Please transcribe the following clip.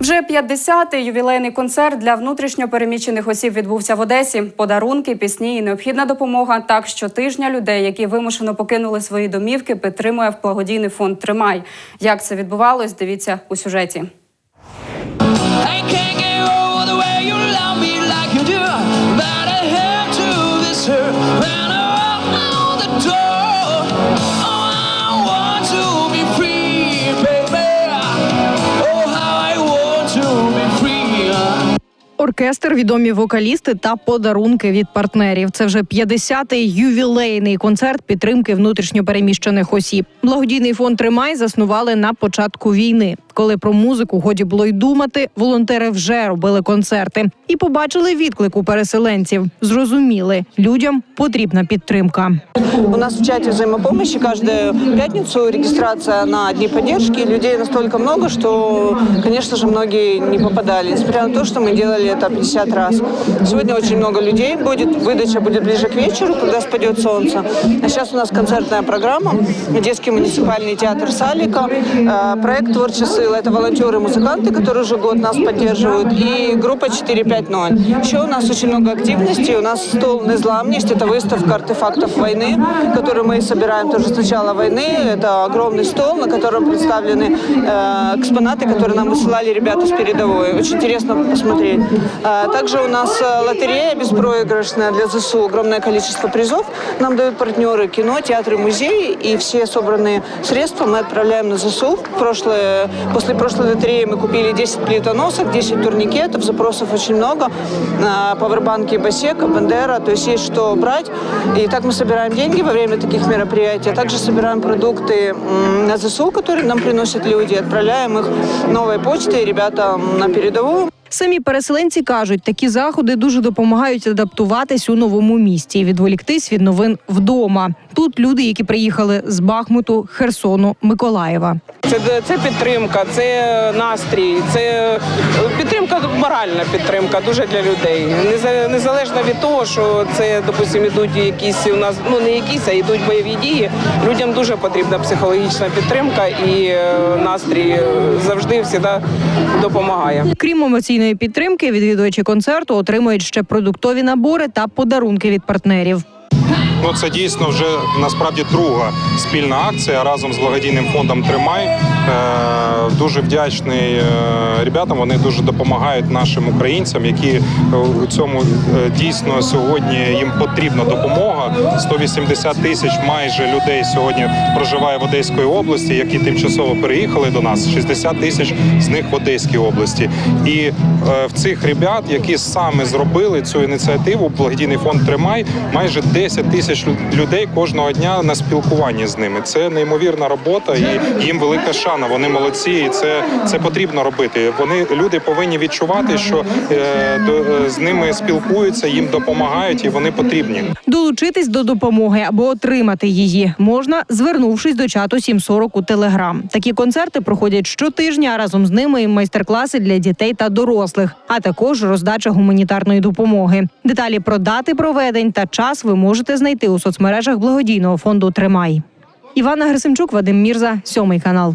Вже 50-й ювілейний концерт для внутрішньо переміщених осіб відбувся в Одесі. Подарунки, пісні і необхідна допомога. Так щотижня людей, які вимушено покинули свої домівки, підтримує в благодійний фонд Тримай. Як це відбувалось? Дивіться у сюжеті. Оркестр, відомі вокалісти та подарунки від партнерів. Це вже 50-й ювілейний концерт підтримки внутрішньопереміщених осіб. Благодійний фонд Тримай заснували на початку війни. Коли про музику годі було й думати, волонтери вже робили концерти і побачили відклик у переселенців. Зрозуміли, людям потрібна підтримка. У нас в чате взаимопомощи каждую пятницу регистрация на Дни поддержки. Людей настолько много, что, конечно же, многие не попадали, несмотря на то, что мы делали это 50 раз. Сегодня очень много людей будет. Выдача будет ближе к вечеру, когда спадет солнце. А сейчас у нас концертная программа. Детский муниципальный театр Салика. Э, Проект «Творчество сил» — это волонтеры-музыканты, которые уже год нас поддерживают. И группа 450. Еще у нас очень много активностей. У нас стол «Незламность» — это выставка артефактов войны, которую мы собираем тоже с начала войны. Это огромный стол, на котором представлены э, экспонаты, которые нам высылали ребята с передовой. Очень интересно посмотреть. Э, также у нас э, лотерея беспроигрышная для ЗСУ. Огромное количество призов нам дают партнеры кино, театры, музеи. И все собранные средства мы отправляем на ЗСУ. Прошлое, после прошлой лотереи мы купили 10 плитоносок, 10 турникетов. Запросов очень много. Э, Павербанки Басека, Бандера. То есть есть что брать. И так мы собираем деньги во время таких мероприятий. А также собираем продукты на ЗСУ, которые нам приносят люди. Отправляем их новой почтой ребятам на передовую. Самі переселенці кажуть, такі заходи дуже допомагають адаптуватись у новому місті і відволіктись від новин вдома. Тут люди, які приїхали з Бахмуту, Херсону, Миколаєва. Це, це підтримка, це настрій, це е, підтримка, моральна підтримка дуже для людей. Незалежно від того, що це, допустимо, йдуть якісь у нас, ну не якісь, а йдуть бойові дії. Людям дуже потрібна психологічна підтримка і е, настрій е, завжди завжди допомагає. Крім емоційної підтримки, відвідувачі концерту отримують ще продуктові набори та подарунки від партнерів. Ну, це дійсно вже насправді друга спільна акція разом з благодійним фондом Тримай. Е, дуже вдячний е, ребятам. Вони дуже допомагають нашим українцям, які е, у цьому дійсно сьогодні їм потрібна допомога. 180 тисяч майже людей сьогодні проживає в Одеській області, які тимчасово переїхали до нас. 60 тисяч з них в Одеській області. І в цих ребят, які саме зробили цю ініціативу, благодійний фонд Тримай майже 10 тисяч лю- людей кожного дня на спілкуванні з ними. Це неймовірна робота, і їм велика шана. Вони молодці, і це, це потрібно робити. Вони люди повинні відчувати, що е, до, е, з ними спілкуються, їм допомагають, і вони потрібні. Долучитись до допомоги або отримати її можна, звернувшись до чату 740 у Телеграм. Такі концерти проходять щотижня, разом з ними і майстер-класи для дітей та дорослих, а також роздача гуманітарної допомоги. Деталі про дати проведень та час ви можете знайти у соцмережах благодійного фонду Тримай. Івана Грисимчук, Вадим Мірза, сьомий канал.